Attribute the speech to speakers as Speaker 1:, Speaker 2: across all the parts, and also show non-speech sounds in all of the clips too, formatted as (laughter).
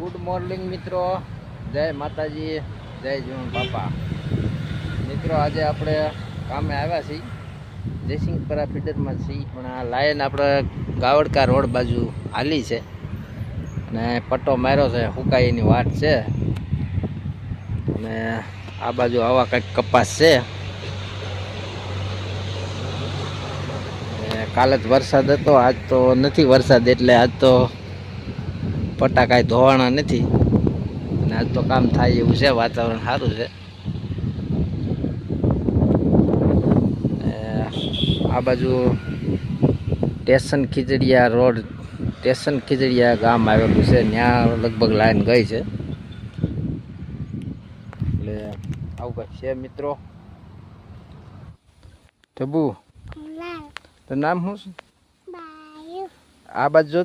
Speaker 1: Good morning મિત્રો. જય માતાજી, જય જીવન બાપા. મિત્રો, આજે આપણે કામે આવ્યા છીએ. જયસિંહપરા ફીડરમાં છીએ, પણ આ લાઈન આપણે ગાવડકા રોડ બાજુ હાલી છે. અને પટ્ટો માર્યો છે, હુકાઈની વાટ છે. અને આ બાજુ આવા કંઈક કપાસ છે. કાલે જ વરસાદ હતો, આજ તો નથી વરસાદ એટલે આજ તો પટ્ટા કાંઈ ધોવાણા નથી. અને આજ તો કામ થાય એવું છે વાતાવરણ સારું છે. આ બાજુ station Khijadiya road station Khijadiya ગામ આવેલું છે ત્યાં લગભગ લાઈન ગઈ છે. એટલે આવું કંઈક છે મિત્રો. ટબુ તો નામ શું છે? આ બાજુ જો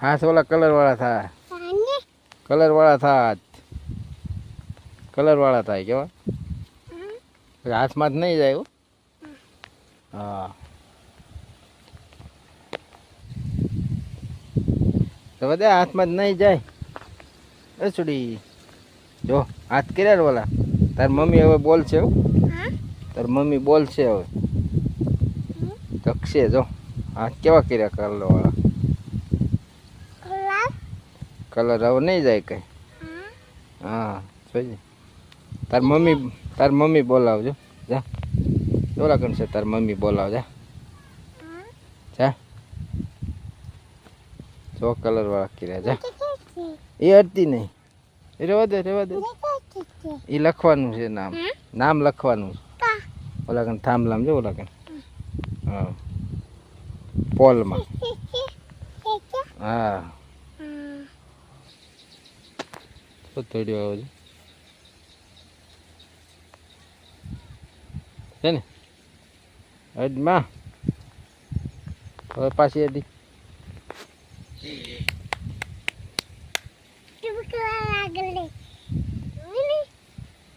Speaker 1: તો હાથ ઓલા કલર વાળા થાય. કલર વાળા થાય. કલર વાળા થાય કેવા? હાથમાં જ નહીં જાય હો. હા. તો બધે હાથમાં જ નહીં જાય. એ જો હાથ કર્યા ઓલા. તાર મમ્મી હવે બોલશે હો. તાર મમ્મી બોલશે હવે. તકશે જો. હાથ કેવા કર્યા કલર વાળા? કલર હવે નહીં જાય કઈ. હા જોઈએ તાર મમ્મી તાર મમ્મી બોલાવજો. જા. દોરા છે તાર મમ્મી બોલાવજા. જા. જા જો કલર વાળા કર્યા જા. એ અડતી નહીં. એ રેવા દે રેવા દે. એ લખવાનું છે નામ. નામ લખવાનું છે. ઓલા કણ થાંભલામ જો ઓલા કણ. હા. પોલમાં. (laughs) હા. પૂતળીઓ આવે છે છે ને અડમાં હવે પાછી હતી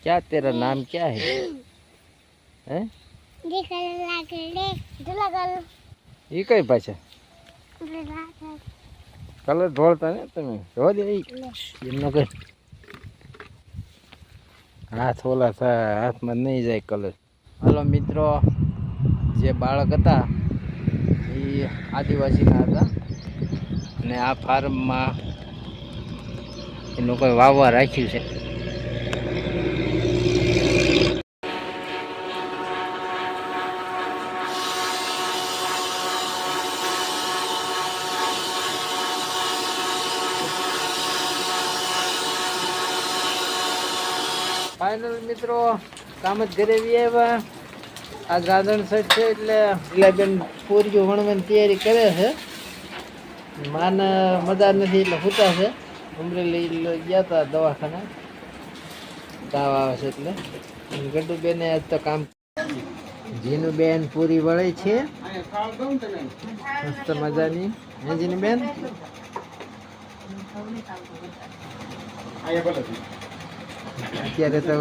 Speaker 1: क्या तेरा नाम क्या है हैं એ કઈ પાછા કલર ઢોળતા ને તમે જોવા દે ઈ. એમનો કઈ હાથ ઓલા થાય હાથમાં નહીં જાય કલર. હાલો મિત્રો, જે બાળક હતા, એ આદિવાસીના હતા. અને આ ફાર્મમાં એનું કોઈ વાવવા રાખ્યું છે. ફાઇનલ મિત્રો, કામ જ ઘરે આવ્યા આ ગાર્ડન સાઈડ છે એટલે ઇલાબેન પૂરીઓ વણવાની તૈયારી કરે છે. માને મજા નથી એટલે સૂતા છે. અમરેલી ગયા હતા દવાખાને. તાવ આવે છે એટલે. ગડુબેને બેને આજ તો કામ જીનું બેન પૂરી વળે છે. મસ્ત મજાની. હે જીનું બેન અત્યારે તો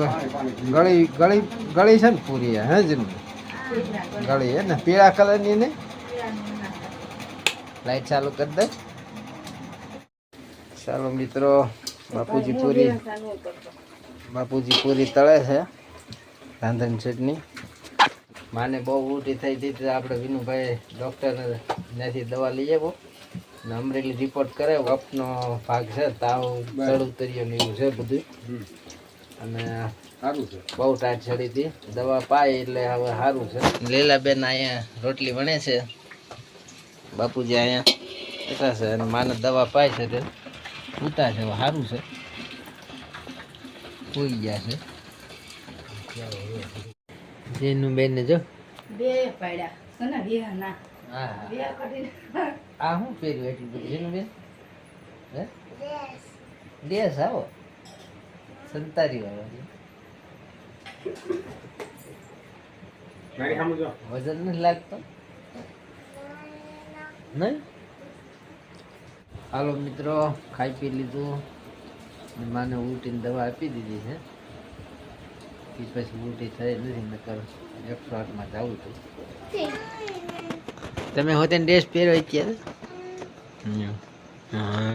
Speaker 1: ગળી ગળી ગળી છે ને પૂરી હે જીનું ગળી હે ને પીળા કલરની ને? લાઈટ ચાલુ કરી દે. ચાલો મિત્રો બાપુજી પૂરી બાપુજી પૂરી તળે છે રાંધણ ચટણી. માને બહુ ઉલટી થઈ હતી તો આપણે વિનુભાઈ ડૉક્ટરને ત્યાંથી દવા લઈ આવો ને અમરેલી રિપોર્ટ કરે વપનો ભાગ છે તાવ ચડ ઉતર્યો ને એવું છે બધું અને
Speaker 2: સારું છે.
Speaker 1: બહુ ટાઈટ ચડી હતી. દવા પાય એટલે હવે સારું છે. લીલાબેન અહીંયા રોટલી વણે છે. બાપુજી અહીંયા બેઠા છે અને માને દવા પાય છે તે. ઉતા છે હવે સારું છે. કોઈ ગયા છે. જેનું બેન ને જો.
Speaker 3: બે પાડ્યા. સના વિહા ના?
Speaker 1: હા
Speaker 3: વિહા કરીને
Speaker 1: આ શું પહેર્યું એટલું બધું? જેનું બેન? હે? ડેસ આવો. સંતારી વાળો વજન નથી લાગતો? નહીં? હાલો મિત્રો ખાઈ પી લીધું માને ઉલટીની દવા આપી દીધી છે. એ પછી ઉલટી થઈ નથી નકર એકસો આઠમાં જવું હતું તમે હોતે ડ્રેસ પહેરો અત્યારે? હા.